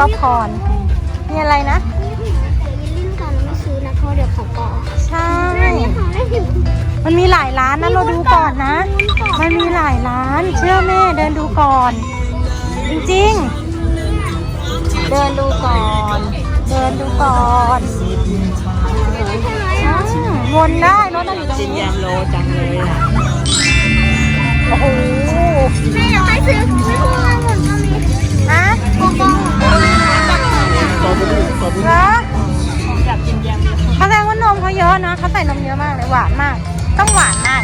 ป๊อปคอร์นมีอะไรนะนี่แต่ยินลิ้นก่อนไม่ซื้อนะเพราะเดี๋ยวของปลอมใช่นี่ของได้ถึงมันมีหลายร้านนะเราดูก่อนนะ มันมีหลายร้าน เชื่อแม่เดินดูก่อน จริงๆ เดินดูก่อน เดินดูก่อนอืมวนได้รถเราอยู่ตรงจินนี้ยามโลจังเลยอะ โอ้โหแม่อยากให้ซื้อไม่พูดมาหมดก็มี ฮะโกโก้ตอบุรีตอบุเหรรีอจากจินยามเขาแสดงว่านมเขาเยอะนะเขาใส่นมเยอะมากเลยหวานมาก ต้องหวานมาก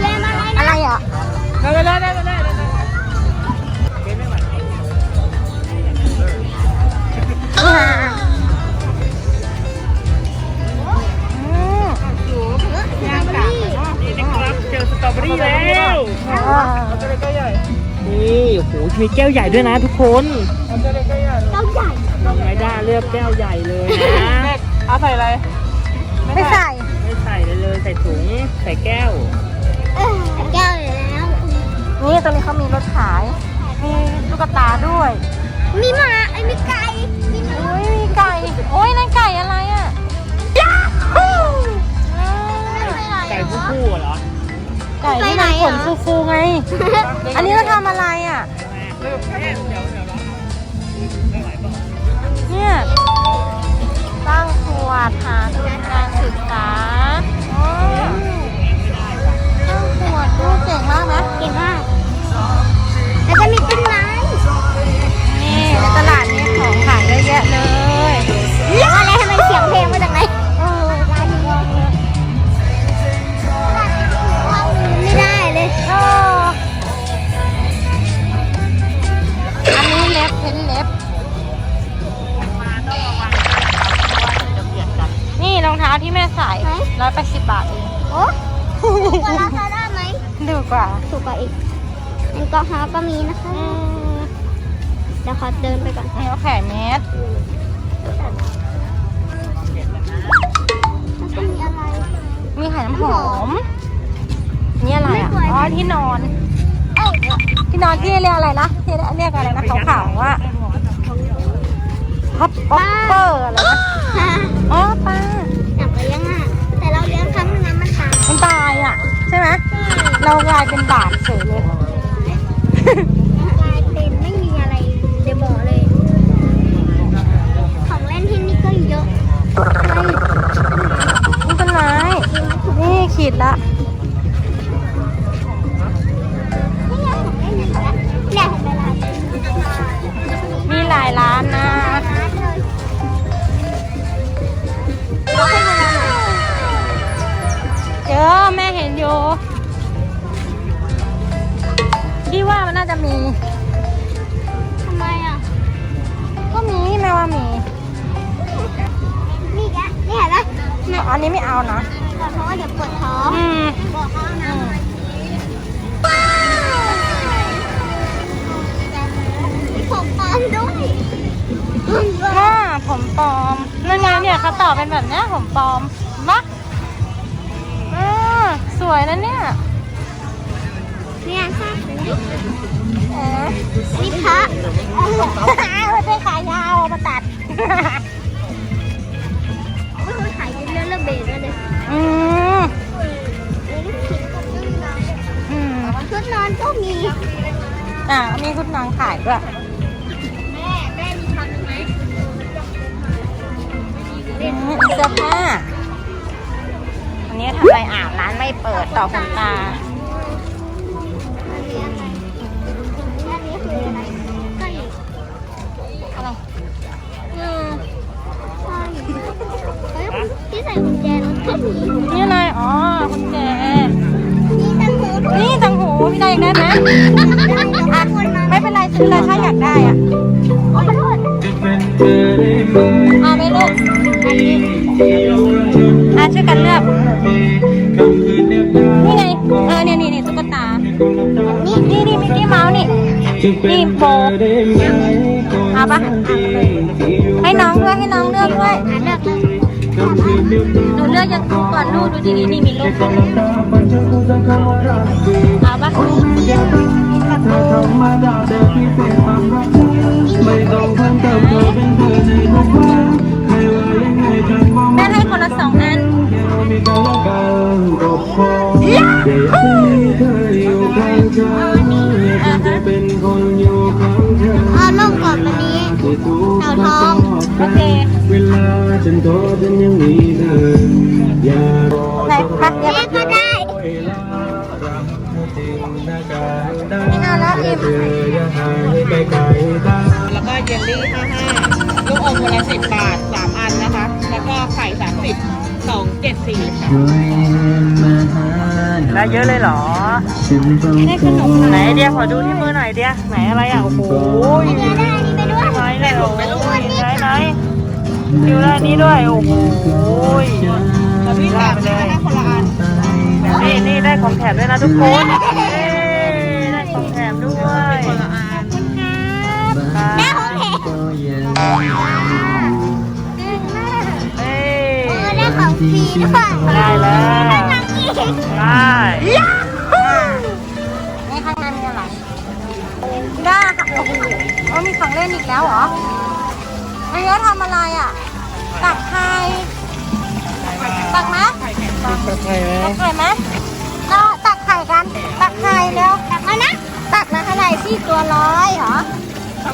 เล่นอะไรอะนะไรอะ ได้ได้ได้ มีแก้วใหญ่ด้วยนะทุกคนเจ้าใหญ่น้องได้าเลือกแก้วใหญ่เลยนะเอาใส่อะไร ไม่ใส่ ไม่ใส่เลยเลยใส่ถุงใส่แก้วเออแก้วอยู่แล้ว นี่ตรงนี้เขามีรถขาย มีตุ๊กตาด้วย มีหมาไอ้มีไก่มีหนูโอ้ยมีไก่ โอ้ยนั่นไก่อะไรอะยาฮู้ไก่ผู้ผู้เหรอ ไก่ที่มันขนฟูๆไง อันนี้เราทำอะไรอะ เดี๋ยวเดี๋ยวเดี๋ยวไม่ไหวป่ะเนี่ยตั้งขวดหาทุนการศึกษาอ๋อตั้งขวดดูเก่งมากนะเก่งมากแล้วก็มีต้นไม้นี่ในตลาดนี้ของขายเยอะแยะเลย นี่รองเท้าที่แม่ใส่ร้อยแปดสิบบาทเองโอ้ถูกกว่าลาซาด้าไหมดูกว่า ถูกกว่าอีกแอลกอฮอล์ก็มีนะคะ อืมเดี๋ยวขอเดินไปก่อนนี่เขาขายเมสแล้วก็มีอะไร มีขายน้ำหอม นี่อะไรอะ ไม่สวย อ๋อที่นอน เอ้าที่นอนที่เรียกอะไรนะที่เรียกอะไรนะขาวๆว่าฮอปปอปเปอร์อะไรนะอ๋อปลา ใช่ไหมเรากลายเป็นบาปเฉยเลยกลายเป็นไม่มีอะไรเดี๋ยวบอกเลย ของเล่นที่นี่ก็เยอะไม่นี่ต้นไม้นี่ขีดละไม่อยากของเล่นนี่แล้วอยากเห็นเวลามีหลายร้านนะเจ อแม่เห็นอยู่พี่ว่ามันน่าจะมี ทำไมอะ ก็มีแม่ว่ามีมีแกะนี่เห็นไหมเนี่ยอันนี้ไม่เอานะเพราะว่าเดี๋ยวปวดท้องอืมบอกเขานะมีผมปลอมด้วยว่าผมปลอมนั่นไงเนี่ยเขาต่อเป็นแบบเนี้ยผมปลอมมะอืม สวยนะเนี่ยเนี่ยใช่เออนี่พระมันเป็นขายาวเอามาตัดไม่เคยขายเรื่องเรื่องเบสเลยอืมอืมชุดนอนก็มี อะมีคุณนางขายด้วยแม่แม่มีพันไหมอืมเสื้อผ้าอั นี้ทำไรอะร้านไม่เปิดต่อคนตา อันนี้คืออะไรก็อีกอะไรอืมใช่เฮ้ยที่ใส่กุญแจรถก็มีนี่อะไร อ๋อคุณแจนี่ตังหูด้วยนี่ตังหูพี่ได้ยากได้ไหมได้อะคนมาไม่เป็นไรซื้อเลยถ้าอยากได้อะขอโทษเอาไหมลูกอันนี้อันช่วยกันเลือก เอาปะให้น้องด้วยให้น้องเลือกด้วยเลือกหนูเลือกยังดูก่อนลูกดูดีๆนี่มีลูกเอาปะแม่ให้คนละสองอัน เป็นคนอยู่ข้าลงก่อนวันนี้เต่าทองโอเคเวลาฉันโทษฉันยังมีเธออย่าไหนคะเดี๋ยวแม่ก็ได้ไม่เอาแล้วอิ่มแล้วก็เยลลี่ห้าห้าลูกอมคนละสิบาทสามอันนะคะ แล้วก็ไข่สาม สองเจ็ดสี่ช่วยมาหาหน่ได้อยเยอะเลยเหรอฉันต้องได้ขนมไหนเดียขอดูที่มือหน่อยเดียไหนอะไรอะ โอ้โหได้อันนี้ไปด้วยไหนไหนโอ้โหไหนไหนคิวได้นนี้ด้วย โอ้โหแล้วพี่แถมได้คนละอันนี่นี่ได้ของแถมด้วยนะทุกคน ได้แล้วได้ทั้งอีกได้นี่ข้างในมีอะไรได้ค่ะโอ้โหเอามีของเล่นอีกแล้วเหรออันนี้ทำอะไรอะ ตักไข่ตักไหมตักไข่ไหมเราตักไข่กัน ตักไข่แล้วตักมานะ ตักมาเท่าไหร่ที่ตัวร้อยเหรอตั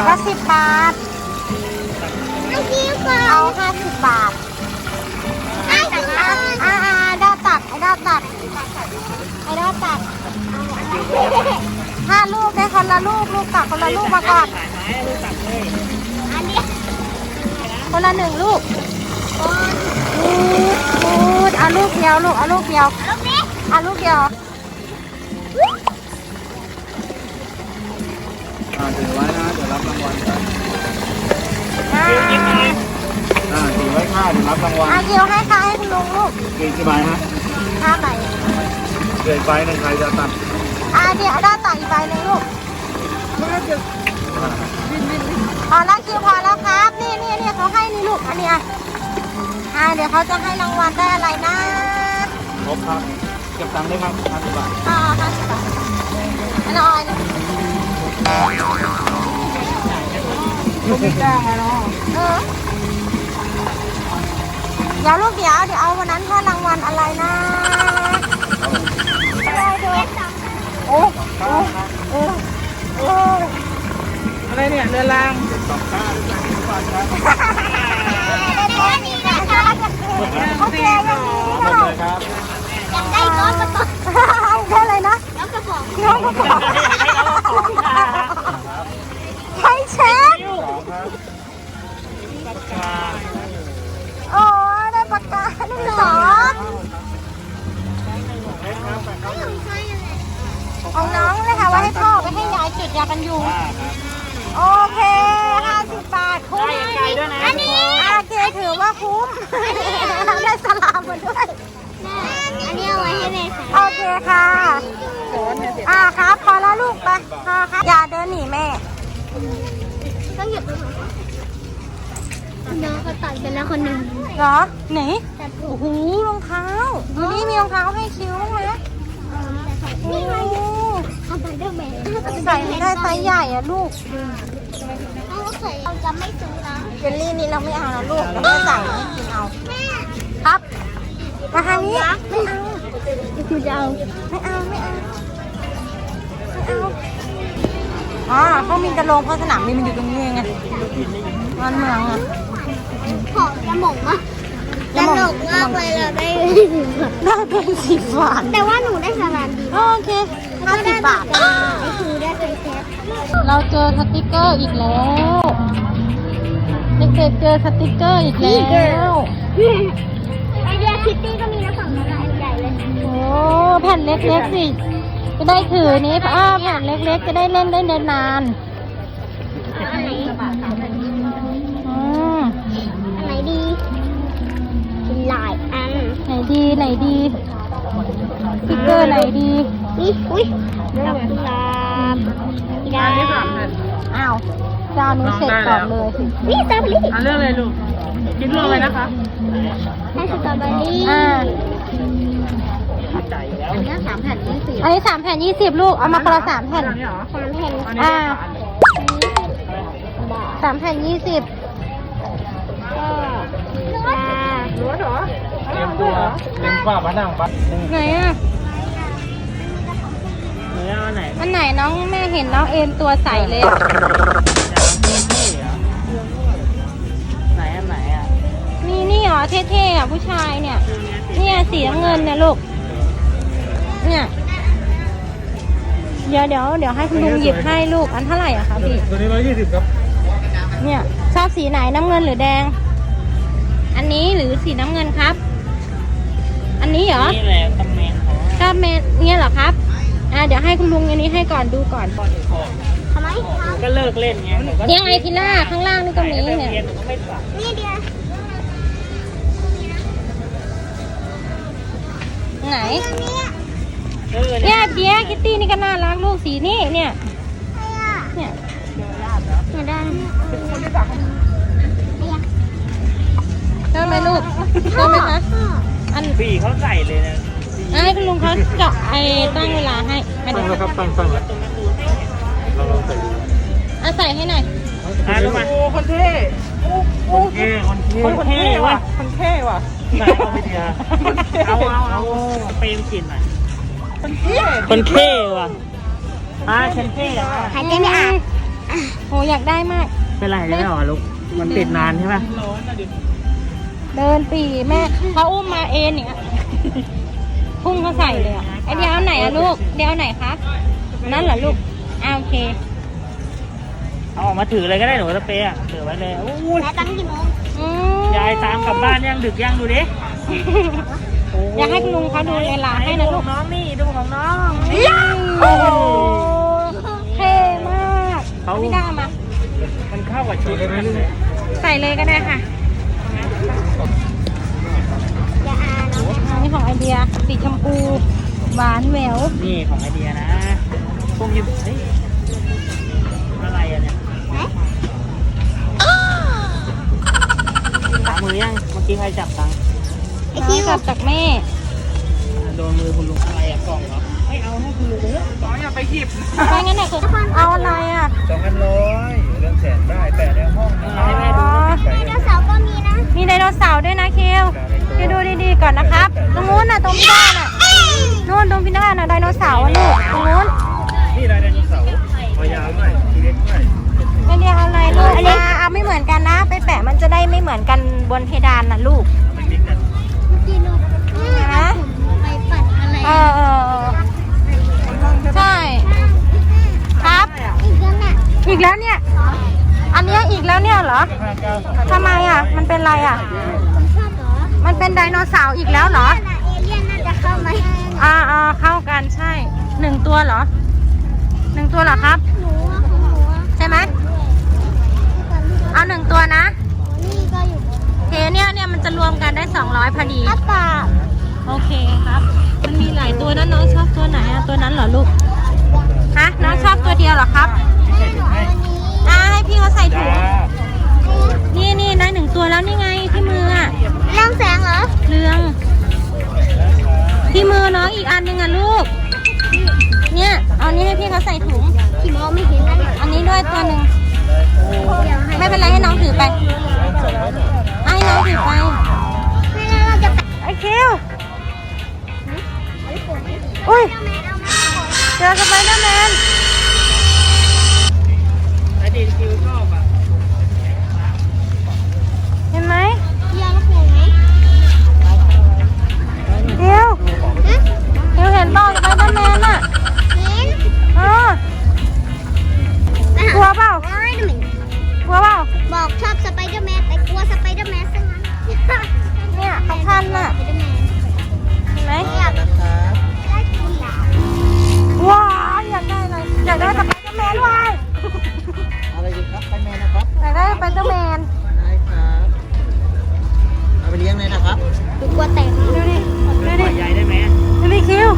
กละสิบบาทเอาคิวก่อนเอาห้าสิบบาท คนละลูกมาก่อน อันนี้คนละหนึ่งลูกพูดพูดเอาลูกเดียวลูกเอาลูกเดียวลูกนี้เอาลูกเดียวถือไว้นะเดี๋ยวรับรางวัลกันอ่าอ่าถือไว้ค่าเดี๋ยวรับรางวัลอาเกียวให้ค่ะให้คุณลุงลูกกี่กี่ใบฮะห้าใบเกิดใบหนึ่งใครจะตัดอาเดี๋ยวด้าตักอีกใบหนึ่งลูก พอแล้วคิวพอแล้วครับ นี่นี่นี่เขาให้นี่ลูก อันนี้อะอ่าเดี๋ยวเขาจะให้รางวัลได้อะไรนะ ครบครับเก็บตังค์ได้ครับห้าสิบบาทอ่าห้าสิบบาทอันน้อยนะเออเดี๋ยวลูกเดี๋ยวเดี๋ยวเอาวันนั้นพ่อรางวัลอะไรนะได้ดูโอ้โอ้โอ้ โอ้อะไรเนี่ยเรือรางอันนี้นะคะโอเคยังมีนี่เปล่าครับอยากได้น้องกระป๋องได้เลยนะน้องกระป๋องน้องกระป๋องใช้เช็คโอ้ยได้ปากกาได้สองไม่ ของใครอะไรของน้องเลยค่ะว่าให้พ่อไปให้ยายจุดยากันยุงโอเคห้าสิบบาทคุ้มไกลด้วยนะอันนี้อาเกถือว่าคุ้มได้สลามมาด้วยแม่อันนี้เอาไว้ให้แม่ใส่โอเคค่ะอ่าครับพอแล้วลูกไปพอครับอย่าเดินหนีแม่ต้องหยุดน้องก็ตัดไปแล้วคนหนึ่งเหรอไหนตัดถูโอ้กโหรองเท้าดูนี่มีรองเท้าให้คิ้วไหมโอ้ นี่โหไงสไปเดอร์แมนใส่ให้ได้ไซส์ใหญ่อะลูกเอาใส่เราจะไม่ซื้อนะเจลลี่นี้เราไม่เอานะลูกเราไม่สั่งไม่กินเอา แม่ครับมาทางนี้ไม่เอาคือจะเอาไม่เอาไม่เอาไม่เอาอ๋อเขามีกระโลงเพราะสนามบินมันอยู่ตรงนี้เองไงมันเมืองอะของจะหมงอะ ตลกมากเลยเราได้ได้เป็นสิบบาทแต่ว่าหนูได้สารานดีโอเคห้าสิบบาทไอ้ครูได้ไปแคปเราเจอสติกเกอร์อีกแล้วเด็กๆเจอสติกเกอร์อีกแล้วไอเดียคิตตี้ก็มีนะฝั่งนั้นอันใหญ่เลยโอ้แผ่นเล็กๆสิจะได้ถือนี้อ้าแผ่นเล็กๆ จะได้เล่นได้นานอันไหนๆอืมอันไหนดีอ ไหนดีสติกเกอร์ไหนดีนี่อุ้ยดอกกุหลาบกีฬาอ้าวจานนี้เสร็จก่อนเลยนี่สตรอเบอรี่อะเลือกเลยลูกคิดเลือกเลยนะคะให้สตรอเบอรี่อ่าจ่ายแล้วอันนี้สามแผ่นยี่สิบอันนี้สามแผ่นยี่สิบลูก เอามาคนละสามแผ่นอันนี้เหรอสามแผ่นอันนี้อ่าบาทสามแผ่นยี่สิบก็ปลารู้เหรอเต็มตัวเต็มกว่าบ้านนั่งบ้านไหนอะหรือเอาไหนอันไหนน้องแม่เห็นน้องเอ็นตัวใสเลยอะไหนอันไหนอะนี่นี่เหรอเท่ๆอะผู้ชายเนี่ย เนี่ยสีน้ำเงินเนี่ยลูก เนี่ย เดี๋ยวเดี๋ยวเดี๋ยวให้คุณลุงหยิบให้ลูกอันเท่าไหร่อะคะพี่ ตัวนี้ร้อยยี่สิบครับ เนี่ยชอบสีไหนน้ำเงินหรือแดง อันนี้หรือสีน้ำเงินครับ อันนี้เหรอนี่แหละตำแหน่งของชอบเมนเนี่ยเหรอครับ อ่าเดี๋ยวให้คุณลุงอันนี้ให้ก่อนดูก่อนทำไมทก็เลิกเล่นไงหนูก็เนี่ยไงพิล่าข้างล่างนี่ก็มีเนี่ยเรียนหนูก็ไม่ใส่ำนี่เดียวไหนเออเนี่เนี่ยยเดียคิตตี้นี่ก็น่ารักลูกสีนี่เนี่ยเนี่ยมาได้ ชอบไหมลูกชอบไหมคะ อันปีเขาใส่เลยนะอะให้คุณลุงเขาเจาะไอ้ตั้งเวลาให้มาตั้เดี๋งยวแล้วครับตั้งตั้งแล้วเราลองใส่ดูเอาใส่ให้หน่อย อะรู้ไหมคนเท่คนเท่คนเท่คนเท่ว่ะคนเท่ว่ะไหนเอาไปเดียเอาเอาเอาเปรมกลิ่นหน่อยคนเท่ว่ะอะคนเท่อะหายใจไม่ออกโหอยากได้มากเป็นไรได้หรอลูกมันติดนานใช่ป่ะ เดินปีแม่เขาอุ้มมาเองเนี่ยพุ่งเขาใส่เลยอะไอเดียวเอาไหนอะลูกเดียวเอาไหนคะนั่นเหรอลูกอ่าโอเคเอาออกมาถือเลยก็ได้หนูสเปรย์อะถือไว้เลยอู้ยแล้วตั้งกี่โมงอืมยายตามกลับบ้านยังดึกยังดูดิอยากให้คุณลุงเขาดูเวลาให้นะลูกน้องนี่ดูของน้องโอ้โหเท่มากเขา พี่ด้ามา มันเข้ากับชุดเลยใส่เลยก็ได้ค่ะ อย่าอ่านเนาะอันนี้ของไอเดียสีชมพูหวานแหววนี่ของไอเดียนะพวกยิมเฮ้ยอะไรอะเนี่ยไหนตามือยัง เมื่อกี้ใครจับตังค์ไอน้อคิงวกลับจากแม่ โดนมือคุณลุงอะไรอะกล่องเหรอไม่เอาให้คุณลุงเถอะกล่องอย่าไปหยิบไปงั้นน่ะคือเอาอะไรอะสองพันร้อยเรื่องแสนได้ ด้วยนะคิวคิวดูดีๆก่อนนะครับ ตรงนู้นน่ะตรงพี่ด้าน่ะนู่นตรงพี่ด้าน่ะไดโนเสาร์อะลูกตรงนู้นนี่ได้ไดโนเสาร์พอยาวด้วยทีเล็กด้วยไอเดียเอาอะไรลูกอันนี้เอาไม่เหมือนกันนะ ไปแปะมันจะได้ไม่เหมือนกันบนเพดานนะลูกไม่มิกกันกินนกนี่ผมไปปัดอะไรเออเออเออใช่ครับอีกแล้วน่ะอีกแล้วเนี่ย อันเนี้ยอีกแล้วเนี่ยเหรอทำไมอะ มันเป็นไรอะผ มชอบเหรอมันเป็นไดโนเสาร์อีกแล้วเหรอน่ะเอเลี่ยนน่าจะเข้ามาอ่าอ่าเข้ากันใช่หนึ่งตัวเหรอหนึ่งตัวเหรอครับ หนูอะของหนูอะใช่ไหมด้วยเอาหนึ่งตัวนะนี่ก็อยู่โอเคเนี่ยเนี่ยมันจะรวมกันได้ 200พอดี อ้าปากโอเคครับ มันมีหลายตัวนะน้องชอบตัวไหนอะตัวนั้นเหรอลูกฮะน้องชอบตัวเดียวเหรอครับอ่าให้พี่เขาใส่ถุงนี่นี่ได้หนึ่งตัวแล้วนี่ไงที่มืออะ เรื่องแสงเหรอ เรืองที่มือน้องอีกอันหนึ่งอะลูก เนี่ยเอานี้ให้พี่เขาใส่ถุงที่มองไม่เห็นแล้วเนี่ยอันนี้ด้วยตัวหนึ่งเดี๋ยวให้ไม่เป็นไรให้น้องถือไปให้น้องถือไปไม่งั้นเราจะไอคิวอุ้ยเไปเดอร์แมนได้ครับ เอาไปเลี้ยงเลยนะครับดูกลัวแตกดูดิดูดิใหญ่ได้ไหมดูดิคิว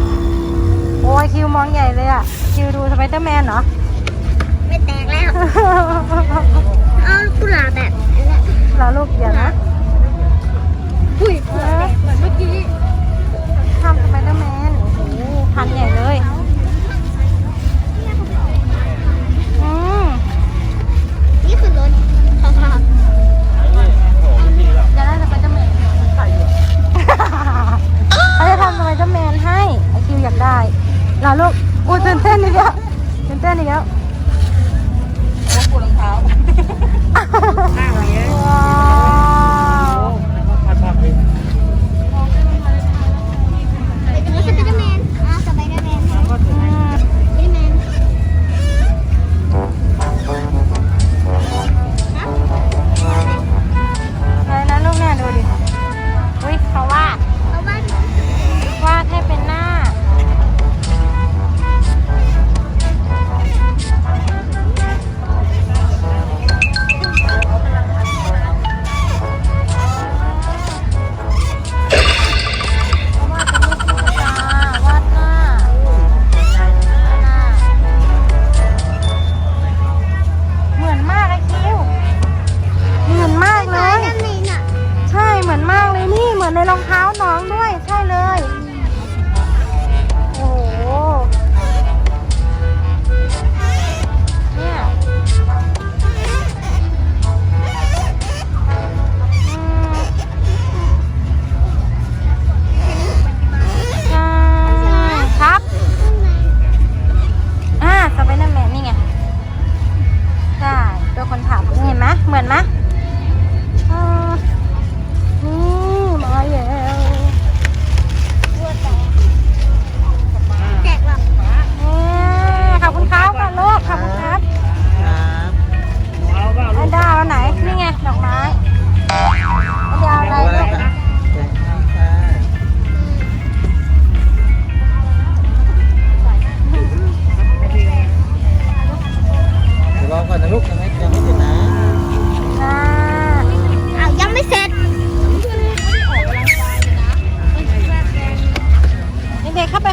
โอ้ยคิวมองใหญ่เลยอะ คิวดูสไปเดอร์แมนเหรอ ไม่แตกแล้ว เอากุหลาบแบบหลาลูกเดี๋ยวนะหุ่ยเหมือนเมื่อกี้ทำสไปเดอร์แมนโอ้โพันใหญ่ ลูกอู้ตื่นเต้นอีกแล้วตื่นเต้นอีกแล้ว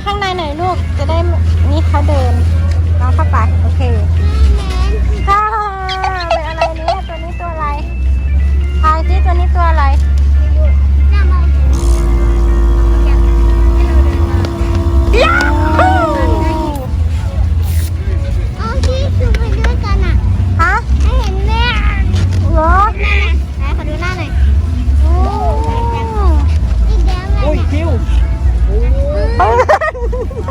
ข้างในหน่อยลูก จะได้นี่เขาเดินน้องเข้าไป โอเคค่ะเป็นอะไรนี้ตัวนี้ตัวอะไรพายที่ตัวนี้ตัวอะไร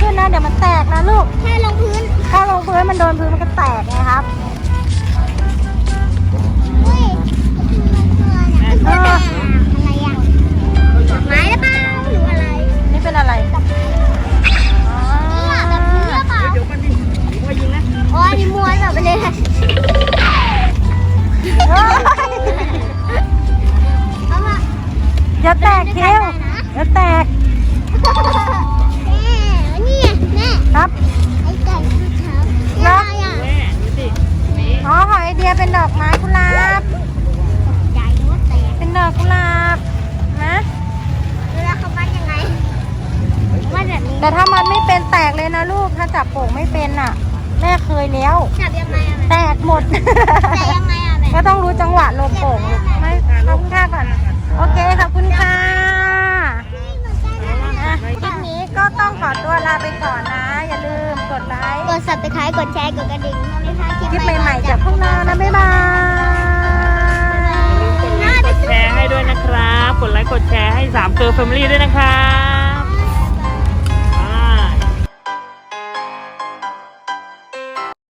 ขึ้นนะ เดี๋ยวมันแตกนะลูกข้าลงพื้น ถ้าลงพื้นมันโดนพื้นมันก็แตกไงครับเฮ้ยมันคืออะไรอะอะไรอะดอกไม้หรือเปล่าหรืออะไรนี่เป็นอะไรดอกไม้เย่ายวมันดิพอยิงนะอ๋ออันนี่ม้วนแบบไปเลยค่ยอย่าแตกคิวอย่าแตก อ๋อของไอเดียเป็นดอกไม้กุหลาบ ใหญ่หรือว่าแตกเป็นดอกกุหลาบนะเวลาเขาวัดยังไงวัดแบบนี้แต่ถ้ามันไม่เป็นแตกเลยนะลูกถ้าจับโป่งไม่เป็นอะ แม่เคยแล้ว จับยังไงอะแตกหมด แต่ยังไงอะแม่ก็ต้องรู้จังหวะลมโป่งลูกไม่ขอบคุณค่ะก่อน โอเคขอบคุณค่ะอะคลิปนี้ก็ต้องขอตัวลาไปก่อนนะ อย่าลืมกดไลค์กด subscribe กดแชร์ กดกระดิ่งไม่พลาดคลิปคลิปใหม่ๆจากพวกเรานะ บ๊ายบายน่าไปแชร์ให้ด้วยนะครับ กดไลค์กดแชร์ให้สามเกอร์แฟมิลี่ด้วยนะครับ